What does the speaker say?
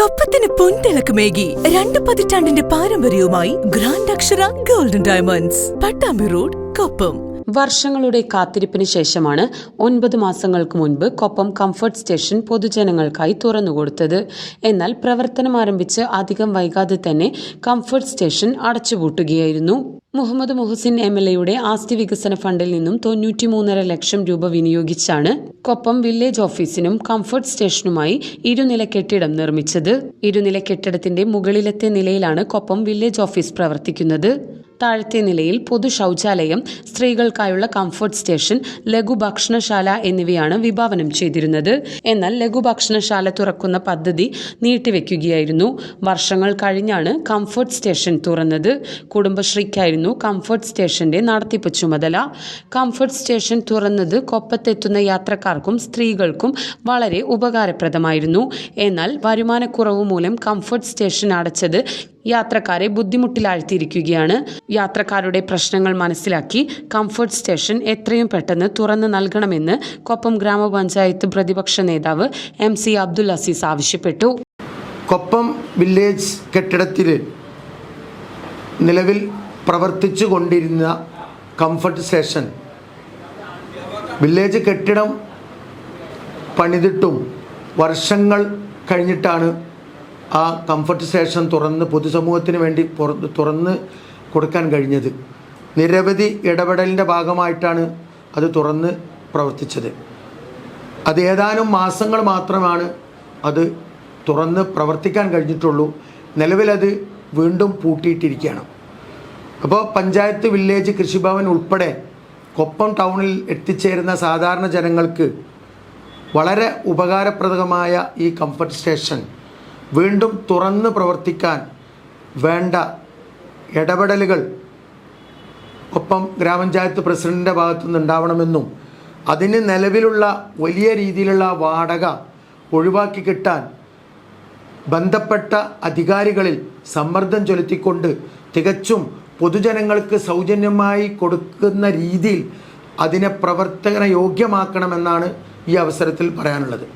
കൊപ്പത്തിന് പൊൻതിളക്കമേകി രണ്ട് പതിറ്റാണ്ടിന്റെ പാരമ്പര്യവുമായി grand Akshara golden diamonds Pattambi road Koppam. വർഷങ്ങളുടെ കാത്തിരിപ്പിന് ശേഷമാണ് ഒൻപത് മാസങ്ങൾക്ക് മുൻപ് കൊപ്പം കംഫർട്ട് സ്റ്റേഷൻ പൊതുജനങ്ങൾക്കായി തുറന്നുകൊടുത്തത് എന്നാൽ പ്രവർത്തനം ആരംഭിച്ച് അധികം വൈകാതെ തന്നെ കംഫർട്ട് സ്റ്റേഷൻ അടച്ചുപൂട്ടുകയായിരുന്നു. മുഹമ്മദ് മുഹസിൻ എം എൽ എയുടെ ആസ്തി വികസന ഫണ്ടിൽ നിന്നും തൊണ്ണൂറ്റിമൂന്നര ലക്ഷം രൂപ വിനിയോഗിച്ചാണ് കൊപ്പം വില്ലേജ് ഓഫീസിനും കംഫർട്ട് സ്റ്റേഷനുമായി ഇരുനില കെട്ടിടം നിർമ്മിച്ചത്. ഇരുനില കെട്ടിടത്തിന്റെ മുകളിലത്തെ നിലയിലാണ് കൊപ്പം വില്ലേജ് ഓഫീസ് പ്രവർത്തിക്കുന്നത്. താഴത്തെ നിലയിൽ പൊതു ശൗചാലയം സ്ത്രീകൾക്കായുള്ള കംഫർട്ട് സ്റ്റേഷൻ ലഘു ഭക്ഷണശാല എന്നിവയാണ് വിഭാവനം ചെയ്തിരുന്നത്. എന്നാൽ ലഘു ഭക്ഷണശാല തുറക്കുന്ന പദ്ധതി നീട്ടിവെക്കുകയായിരുന്നു. വർഷങ്ങൾ കഴിഞ്ഞാണ് കംഫർട്ട് സ്റ്റേഷൻ തുറന്നത്. കുടുംബശ്രീക്കായിരുന്നു കംഫർട്ട് സ്റ്റേഷന്റെ നടത്തിപ്പ് ചുമതല. കംഫർട്ട് സ്റ്റേഷൻ തുറന്നത് കൊപ്പത്തെത്തുന്ന യാത്രക്കാർക്കും സ്ത്രീകൾക്കും വളരെ ഉപകാരപ്രദമായിരുന്നു. എന്നാൽ വരുമാനക്കുറവ് മൂലം കംഫർട്ട് സ്റ്റേഷൻ അടച്ചത് യാത്രക്കാരെ ബുദ്ധിമുട്ടിലാഴ്ത്തിയിരിക്കുകയാണ്. യാത്രക്കാരുടെ പ്രശ്നങ്ങൾ മനസ്സിലാക്കി കംഫർട്ട് സ്റ്റേഷൻ എത്രയും പെട്ടെന്ന് തുറന്നു നൽകണമെന്ന് കൊപ്പം ഗ്രാമപഞ്ചായത്ത് പ്രതിപക്ഷ നേതാവ് എം സി അബ്ദുൽ അസീസ് ആവശ്യപ്പെട്ടു. കൊപ്പം വില്ലേജ് കെട്ടിടത്തിൽ നിലവിൽ പ്രവർത്തിച്ചു കൊണ്ടിരുന്ന കംഫർട്ട് സ്റ്റേഷൻ വില്ലേജ് കെട്ടിടം പണിതിട്ടും വർഷങ്ങൾ കഴിഞ്ഞിട്ടാണ് ആ കംഫർട്ട് സ്റ്റേഷൻ തുറന്ന് പൊതുസമൂഹത്തിന് വേണ്ടി തുറന്ന് കൊടുക്കാൻ കഴിഞ്ഞത്. നിരവധി ഇടപെടലിന്റെ ഭാഗമായിട്ടാണ് അത് തുറന്ന് പ്രവർത്തിച്ചത്. അത് ഏതാനും മാസങ്ങൾ മാത്രമാണ് അത് തുറന്ന് പ്രവർത്തിക്കാൻ കഴിഞ്ഞിട്ടുള്ളൂ. നിലവിലത് വീണ്ടും പൂട്ടിയിട്ടിരിക്കുകയാണ്. അപ്പോൾ പഞ്ചായത്ത് വില്ലേജ് കൃഷിഭവൻ ഉൾപ്പെടെ കൊപ്പം ടൗണിൽ എത്തിച്ചേരുന്ന സാധാരണ ജനങ്ങൾക്ക് വളരെ ഉപകാരപ്രദമായ ഈ കംഫർട്ട് സ്റ്റേഷൻ വീണ്ടും തുറന്ന് പ്രവർത്തിക്കാൻ വേണ്ട ഇടപെടലുകൾ ഒപ്പം ഗ്രാമപഞ്ചായത്ത് പ്രസിഡന്റിന്റെ ഭാഗത്തു നിന്ന് ഉണ്ടാവണമെന്നും അതിന് നിലവിലുള്ള വലിയ രീതിയിലുള്ള വാടക ഒഴിവാക്കി കിട്ടാൻ ബന്ധപ്പെട്ട അധികാരികളിൽ സമ്മർദ്ദം ചെലുത്തിക്കൊണ്ട് തികച്ചും പൊതുജനങ്ങൾക്ക് സൗജന്യമായി കൊടുക്കുന്ന രീതിയിൽ അതിനെ പ്രവർത്തന യോഗ്യമാക്കണമെന്നാണ് ഈ അവസരത്തിൽ പറയാനുള്ളത്.